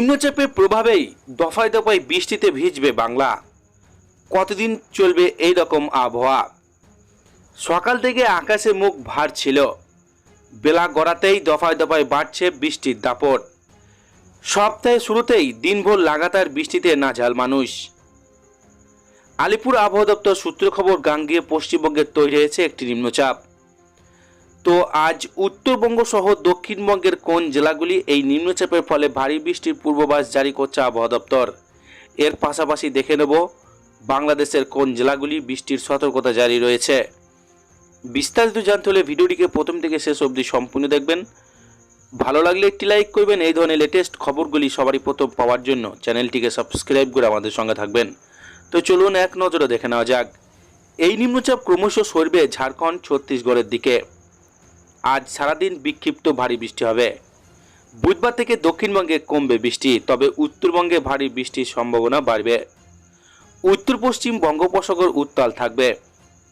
নিম্নচাপের প্রভাবেই দফায় দফায় বৃষ্টিতে ভিজবে বাংলা। কতদিন চলবে এই রকম আবহাওয়া? সকাল থেকে আকাশে মুখ ভার ছিল। বেলা গড়াতেই দফায় দফায় বাড়ছে বৃষ্টির দাপট। সপ্তাহের শুরুতেই দিনভর লাগাতার বৃষ্টিতে নাঝাল মানুষ। আলিপুর আবহাওয়া দপ্তর সূত্র খবর গাঙ্গিয়ে পশ্চিমবঙ্গের তৈরি হয়েছে একটি নিম্নচাপ। তো আজ উত্তরবঙ্গ সহ দক্ষিণবঙ্গের কোন জেলাগুলি এই নিম্নচাপের ফলে ভারী বৃষ্টির পূর্বাভাস জারি করছে আবহাওয়া দপ্তর? এর পাশাপাশি দেখে নেব বাংলাদেশের কোন জেলাগুলি বৃষ্টির সতর্কতা জারি রয়েছে। বিস্তারিত জানতে হলে ভিডিওটিকে প্রথম থেকে শেষ অবধি সম্পূর্ণ দেখবেন। ভালো লাগলে একটি লাইক করবেন, এই ধরনের লেটেস্ট খবরগুলি সবারই প্রথম পাওয়ার জন্য চ্যানেলটিকে সাবস্ক্রাইব করে আমাদের সঙ্গে থাকবেন। তো চলুন এক নজরে দেখে নেওয়া যাক। এই নিম্নচাপ ক্রমশ সরবে ঝাড়খণ্ড, ছত্তিশগড়ের দিকে। আজ সারাদিন বিক্ষিপ্ত ভারী বৃষ্টি হবে। বুধবার থেকে দক্ষিণবঙ্গে কমবে বৃষ্টি, তবে উত্তরবঙ্গে ভারী বৃষ্টির সম্ভাবনা বাড়বে। উত্তর পশ্চিম বঙ্গোপসাগর উত্তাল থাকবে।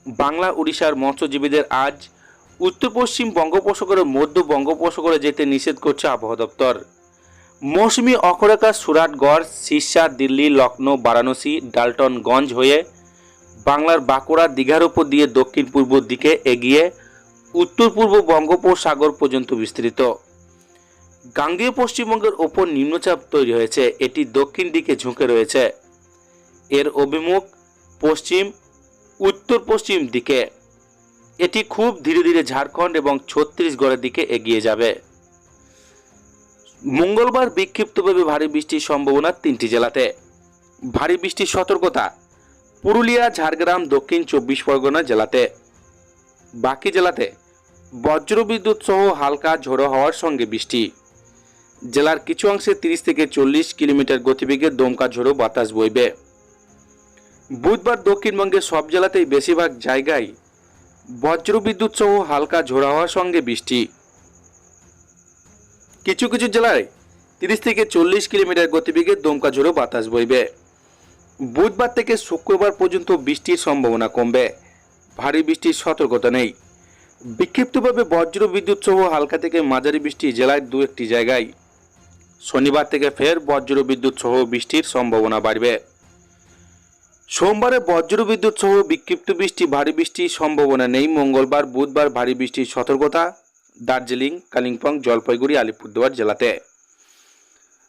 বাংলা উড়িষ্যার মৎস্যজীবীদের আজ উত্তর পশ্চিম বঙ্গোপসাগরের মধ্য বঙ্গোপসাগরে যেতে নিষেধ করছে আবহাওয়া দপ্তর। মৌসুমি অক্ষরেখা সুরাটগড় সিরসা দিল্লি লখনৌ বারাণসী, ডালটনগঞ্জ হয়ে বাংলার বাঁকুড়া, দীঘার উপর দিয়ে দক্ষিণ পূর্ব দিকে এগিয়ে উত্তর পূর্ব বঙ্গোপসাগর পর্যন্ত বিস্তৃত। গাঙ্গেয় পশ্চিমবঙ্গের ওপর নিম্নচাপ তৈরি হয়েছে, এটি দক্ষিণ দিকে ঝুঁকে রয়েছে। এর অভিমুখ পশ্চিম, উত্তর পশ্চিম দিকে। এটি খুব ধীরে ধীরে ঝাড়খণ্ড এবং ছত্তিশগড়ের দিকে এগিয়ে যাবে। মঙ্গলবার বিক্ষিপ্তভাবে ভারী বৃষ্টির সম্ভাবনা তিনটি জেলাতে। ভারী বৃষ্টির সতর্কতা, পুরুলিয়া, ঝাড়গ্রাম, দক্ষিণ চব্বিশ পরগনা জেলাতে। বাকি জেলাতে বজ্রবিদ্যুৎ সহ হালকা ঝোড়ো হওয়ার সঙ্গে বৃষ্টি। জেলার কিছু অংশে তিরিশ থেকে চল্লিশ কিলোমিটার গতিবেগে দমকা ঝোড়ো বাতাস বইবে। বুধবার দক্ষিণবঙ্গের সব জেলাতেই বেশিরভাগ জায়গায় বজ্রবিদ্যুৎ সহ হালকা ঝোড়ো হওয়ার সঙ্গে বৃষ্টি। কিছু কিছু জেলায় তিরিশ থেকে চল্লিশ কিলোমিটার গতিবেগে দমকা ঝোড়ো বাতাস বইবে। বুধবার থেকে শুক্রবার পর্যন্ত বৃষ্টির সম্ভাবনা কমবে। ভারী বৃষ্টির সতর্কতা নেই। বিক্ষিপ্তভাবে বজ্র বিদ্যুৎ সহ হালকা থেকে মাঝারি বৃষ্টি জেলায় দু একটি জায়গায়। শনিবার থেকে ফের বজ্র বিদ্যুৎ সহ বৃষ্টির সম্ভাবনা বাড়বে। সোমবারে বজ্র বিদ্যুৎ সহ বিক্ষিপ্ত বৃষ্টি, ভারী বৃষ্টির সম্ভাবনা নেই। মঙ্গলবার, বুধবার ভারী বৃষ্টির সতর্কতা। দার্জিলিং, কালিম্পং, জলপাইগুড়ি, আলিপুরদুয়ার জেলাতে।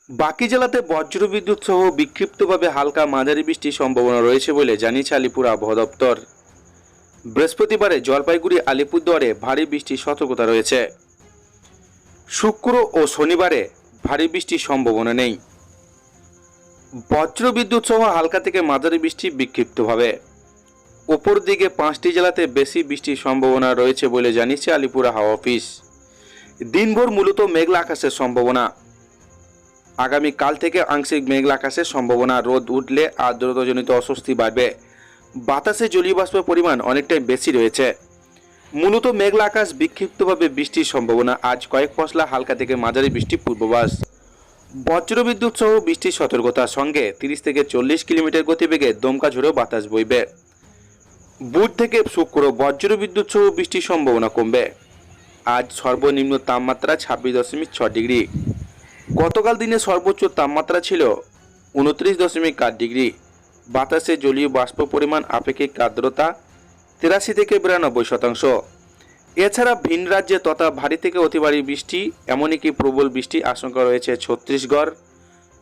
বাকি জেলাতে বজ্র বিদ্যুৎ সহ বিক্ষিপ্তভাবে হালকা মাঝারি বৃষ্টির সম্ভাবনা রয়েছে বলে জানিয়েছে আলিপুর আবহাওয়া দপ্তর। বৃহস্পতিবারে জলপাইগুড়ি আলিপুরদুয়ারে ভারী বৃষ্টির সতর্কতা রয়েছে। শুক্র ও শনিবারে ভারী বৃষ্টির সম্ভাবনা নেই। বজ্র বিদ্যুৎ সহ হালকা থেকে মাঝারি বৃষ্টি বিক্ষিপ্তভাবে। ওপর দিকে পাঁচটি জেলাতে বেশি বৃষ্টির সম্ভাবনা রয়েছে বলে জানিয়েছে আলিপুর হাওয়া অফিস। দিনভর মূলত মেঘলা আকাশের সম্ভাবনা। আগামী কাল থেকে আংশিক মেঘলা আকাশের সম্ভাবনা। রোদ উঠলে আর্দ্রতাজনিত অস্বস্তি বাড়বে। বাতাসে জলীয় বাষ্পের পরিমাণ অনেকটাই বেশি রয়েছে। মূলত মেঘলা আকাশ বিক্ষিপ্তভাবে বৃষ্টির সম্ভাবনা। আজ কয়েক পশলা হালকা থেকে মাঝারি বৃষ্টি পূর্বাভাস। বজ্রবিদ্যুৎ সহ বৃষ্টির সতর্কতার সঙ্গে তিরিশ থেকে চল্লিশ কিলোমিটার গতিবেগে দমকা ঝোড়ো বাতাস বইবে। বুধ থেকে শুক্র বজ্রবিদ্যুৎ সহ বৃষ্টির সম্ভাবনা কমবে। আজ সর্বনিম্ন তাপমাত্রা ছাব্বিশ দশমিক ছ ডিগ্রি। গতকাল দিনে সর্বোচ্চ তাপমাত্রা ছিল উনত্রিশ দশমিক আট ডিগ্রি। বাতাসে জলীয় বাষ্প পরিমাণ, আপেক্ষিক আর্দ্রতা তিরাশি থেকে বিরানব্বই শতাংশ। এছাড়া ভিন রাজ্যে তথা ভারী থেকে অতি ভারী বৃষ্টি এমনকি প্রবল বৃষ্টির আশঙ্কা রয়েছে ছত্তিশগড়,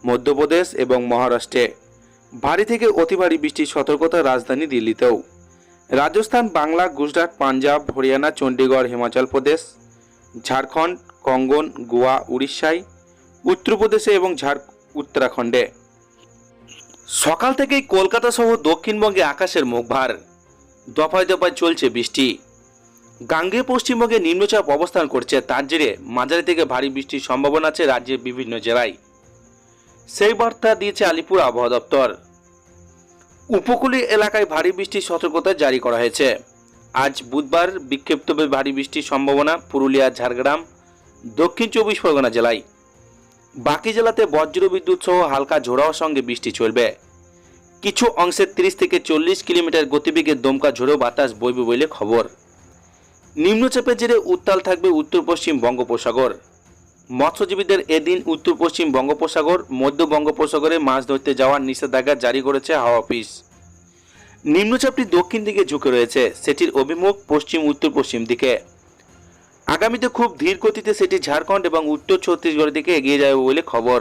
মধ্যপ্রদেশ এবং মহারাষ্ট্রে। ভারী থেকে অতি ভারী বৃষ্টির সতর্কতা রাজধানী দিল্লিতেও। রাজস্থান, বাংলা, গুজরাট, পাঞ্জাব, হরিয়ানা, চণ্ডীগড়, হিমাচল প্রদেশ, ঝাড়খণ্ড, কঙ্গন, গোয়া, উড়িষ্যায়, উত্তরপ্রদেশে এবং ঝাড়, উত্তরাখণ্ডে। সকাল থেকেই কলকাতা সহ দক্ষিণবঙ্গে আকাশের মুখ ভার। দফায় দফায় চলছে বৃষ্টি। গাঙ্গে পশ্চিমবঙ্গে নিম্নচাপ অবস্থান করছে, তার জেরে মাঝারি থেকে ভারী বৃষ্টির সম্ভাবনা আছে রাজ্যের বিভিন্ন জেলায়। সেই বার্তা দিয়েছে আলিপুর আবহাওয়া দপ্তর। উপকূলীয় এলাকায় ভারী বৃষ্টির সতর্কতা জারি করা হয়েছে। আজ বুধবার বিক্ষিপ্তভাবে ভারী বৃষ্টির সম্ভাবনা, পুরুলিয়া, ঝাড়গ্রাম, দক্ষিণ চব্বিশ পরগনা জেলায়। বাকি জেলাতে বজ্র বিদ্যুৎ সহ হালকা ঝোড়াওয়ার সঙ্গে বৃষ্টি চলবে। কিছু অংশে তিরিশ থেকে চল্লিশ কিলোমিটার গতিবেগে দমকা ঝোড়ো বাতাস বইবে বলে খবর। নিম্নচাপের জেরে উত্তাল থাকবে উত্তর পশ্চিম বঙ্গোপসাগর। মৎস্যজীবীদের এদিন উত্তর পশ্চিম বঙ্গোপসাগর, মধ্য বঙ্গোপসাগরে মাছ ধরতে যাওয়ার নিষেধাজ্ঞা জারি করেছে হাওয়া অফিস। নিম্নচাপটি দক্ষিণ দিকে ঝুঁকে রয়েছে, সেটির অভিমুখ পশ্চিম উত্তর পশ্চিম দিকে। আগামীতে খুব ধীর গতিতে সেটি ঝাড়খণ্ড এবং উত্তর ছত্তিশগড়ের দিকে এগিয়ে যাবে বলে খবর।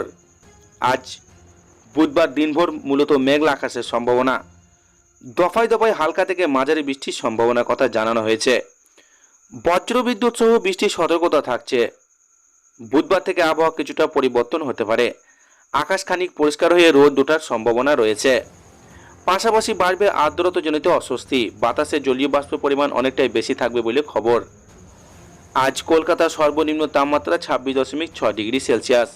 আজ বুধবার দিনভর মূলত মেঘলা আকাশের সম্ভাবনা। দফায় দফায় হালকা থেকে মাঝারি বৃষ্টির সম্ভাবনার কথা জানানো হয়েছে। বজ্রবিদ্যুৎ সহ বৃষ্টির সতর্কতা থাকছে। বুধবার থেকে আবহাওয়া কিছুটা পরিবর্তন হতে পারে। আকাশ খানিক পরিষ্কার হয়ে রোদ ওঠার সম্ভাবনা রয়েছে। পাশাপাশি বাড়বে আর্দ্রতাজনিত অস্বস্তি। বাতাসে জলীয় বাষ্পের পরিমাণ অনেকটাই বেশি থাকবে বলে খবর। আজ কলকাতার সর্বনিম্ন তাপমাত্রা ছাব্বিশ দশমিক ছয় ডিগ্রি সেলসিয়াস।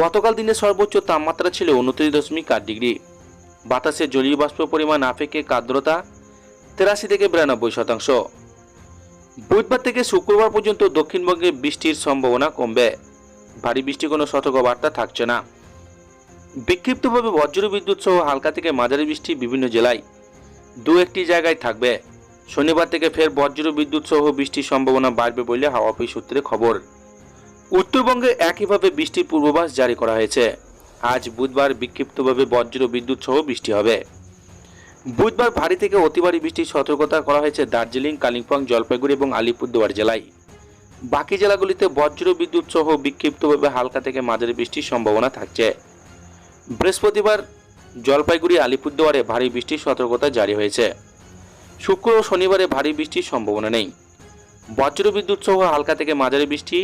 গতকাল দিনের সর্বোচ্চ তাপমাত্রা ছিল উনত্রিশ দশমিক আট ডিগ্রি। বাতাসে জলীয় বাষ্পের পরিমাণ আপেক্ষিক আর্দ্রতা তেরাশি থেকে বিরানব্বই শতাংশ। বুধবার থেকে শুক্রবার পর্যন্ত দক্ষিণবঙ্গে বৃষ্টির সম্ভাবনা কমবে। ভারী বৃষ্টি কোনো সতর্কবার্তা থাকছে না। বিক্ষিপ্তভাবে বজ্র বিদ্যুৎ সহ হালকা থেকে মাঝারি বৃষ্টি বিভিন্ন জেলায়। দু একটি জায়গায় থাকবে। শনিবার থেকে ফের বজ্র বিদ্যুৎ সহ বৃষ্টির সম্ভাবনা বাড়বে বলে হাওয়া অফিস সূত্রে খবর। উত্তরবঙ্গে একইভাবে বৃষ্টির পূর্বাভাস জারি করা হয়েছে। আজ বুধবার বিক্ষিপ্তভাবে বজ্র বিদ্যুৎ সহ বৃষ্টি হবে। বুধবার ভারী থেকে অতি ভারী বৃষ্টির সতর্কতা করা হয়েছে দার্জিলিং, কালিম্পং, জলপাইগুড়ি এবং আলিপুরদুয়ার জেলায়। বাকি জেলাগুলিতে বজ্র বিদ্যুৎ সহ বিক্ষিপ্তভাবে হালকা থেকে মাঝারি বৃষ্টির সম্ভাবনা থাকছে। বৃহস্পতিবার জলপাইগুড়ি, আলিপুরদুয়ারে ভারী বৃষ্টির সতর্কতা জারি হয়েছে। শুক্র ও শনিবারে ভারী বৃষ্টির সম্ভাবনা নেই। বজ্র বিদ্যুৎ সহ হালকা থেকে মাঝারি বৃষ্টি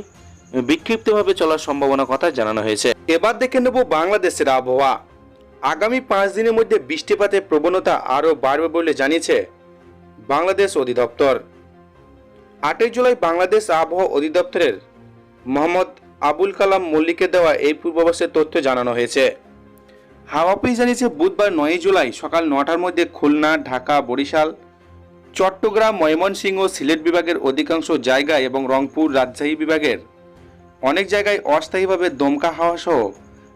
বিক্ষিপ্তভাবে চলার সম্ভাবনা কথা জানানো হয়েছে। এবার দেখে নেব বাংলাদেশের আবহাওয়া। আগামী পাঁচ দিনের মধ্যে বৃষ্টিপাতের প্রবণতা আরও বাড়বে বলে জানিয়েছে বাংলাদেশ অধিদপ্তর। আটই জুলাই বাংলাদেশ আবহাওয়া অধিদপ্তরের মোহাম্মদ আবুল কালাম মল্লিকের দেওয়া এই পূর্বাভাসের তথ্য জানানো হয়েছে। হাওয়া অফিস জানিয়েছে বুধবার নয় জুলাই সকাল নটার মধ্যে খুলনা, ঢাকা, বরিশাল চট্টগ্রাম, ময়মনসিংহ, সিলেট বিভাগের অধিকাংশ জায়গায় এবং রংপুর রাজশাহী বিভাগের। অনেক জায়গায় অস্থায়ীভাবে দমকা হাওয়া সহ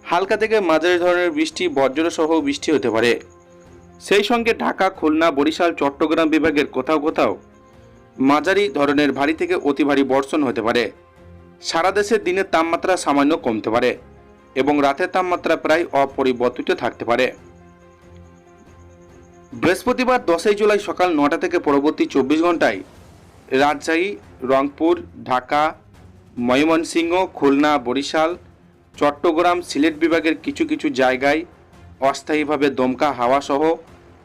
হালকা থেকে মাঝারি ধরনের বৃষ্টি বজ্র সহ বৃষ্টি হতে পারে। সেই সঙ্গে ঢাকা, খুলনা, বরিশাল, চট্টগ্রাম বিভাগের কোথাও কোথাও মাঝারি ধরনের ভারী থেকে অতি ভারী বর্ষণ হতে পারে। সারা দেশে দিনের তাপমাত্রা সামান্য কমতে পারে এবং রাতের তাপমাত্রা প্রায় অপরিবর্তিত থাকতে পারে। বৃহস্পতিবার দশই জুলাই সকাল নটা থেকে পরবর্তী চব্বিশ ঘন্টায় রাজশাহী, রংপুর, ঢাকা, ময়মনসিংহ, খুলনা, বরিশাল, চট্টগ্রাম, সিলেট বিভাগের কিছু কিছু জায়গায় অস্থায়ীভাবে দমকা হাওয়া সহ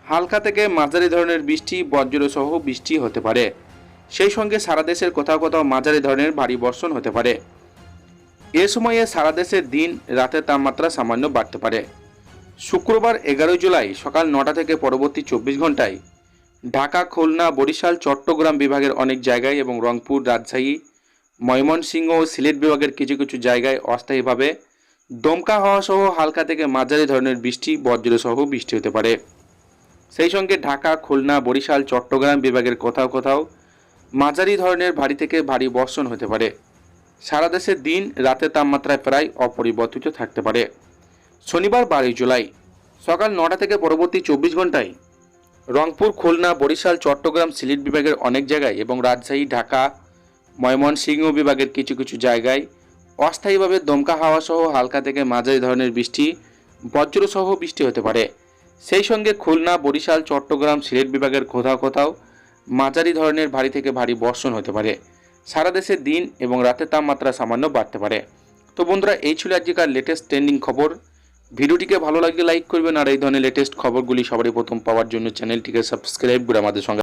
হালকা থেকে মাঝারি ধরনের বৃষ্টি, বজ্র সহ বৃষ্টি হতে পারে। সেই সঙ্গে সারা দেশের কোথাও কোথাও মাঝারি ধরনের ভারী বর্ষণ হতে পারে। এ সময়ে সারা দেশের দিন রাতের তাপমাত্রা সামান্য বাড়তে পারে। শুক্রবার এগারোই জুলাই সকাল নটা থেকে পরবর্তী চব্বিশ ঘন্টায় ঢাকা, খুলনা, বরিশাল, চট্টগ্রাম বিভাগের অনেক জায়গায় এবং রংপুর, রাজশাহী, ময়মনসিংহ ও সিলেট বিভাগের কিছু কিছু জায়গায় অস্থায়ীভাবে দমকা হওয়া সহ হালকা থেকে মাঝারি ধরনের বৃষ্টি, বজ্রসহ বৃষ্টি হতে পারে। সেই সঙ্গে ঢাকা, খুলনা, বরিশাল, চট্টগ্রাম বিভাগের কোথাও কোথাও মাঝারি ধরনের ভারী থেকে ভারী বর্ষণ হতে পারে। সারা দেশে দিন রাতের তাপমাত্রায় প্রায় অপরিবর্তিত থাকতে পারে। শনিবার বারোই জুলাই। সকাল নটা থেকে পরবর্তী চব্বিশ ঘন্টায় রংপুর, খুলনা, বরিশাল, চট্টগ্রাম, সিলেট বিভাগের অনেক জায়গায় এবং রাজশাহী, ঢাকা, ময়মনসিংহ বিভাগের কিছু কিছু জায়গায় অস্থায়ীভাবে দমকা হাওয়া সহ হালকা থেকে মাঝারি ধরনের বৃষ্টি বজ্র সহ বৃষ্টি হতে পারে। সেই সঙ্গে খুলনা, বরিশাল, চট্টগ্রাম, সিলেট বিভাগের কোথাও কোথাও মাঝারি ধরনের ভারী থেকে ভারী বর্ষণ হতে পারে। সারা দেশে দিন এবং রাতের তাপমাত্রা সামান্য বাড়তে পারে। তো বন্ধুরা, এই ছিল আজকের লেটেস্ট ট্রেন্ডিং খবর। ভিডিওটিকে ভালো লাগলে লাইক করবেন আর এই ধরনের লেটেস্ট খবরগুলি সবারই প্রথম পাওয়ার জন্য চ্যানেলটিকে সাবস্ক্রাইব করে আমাদের সঙ্গে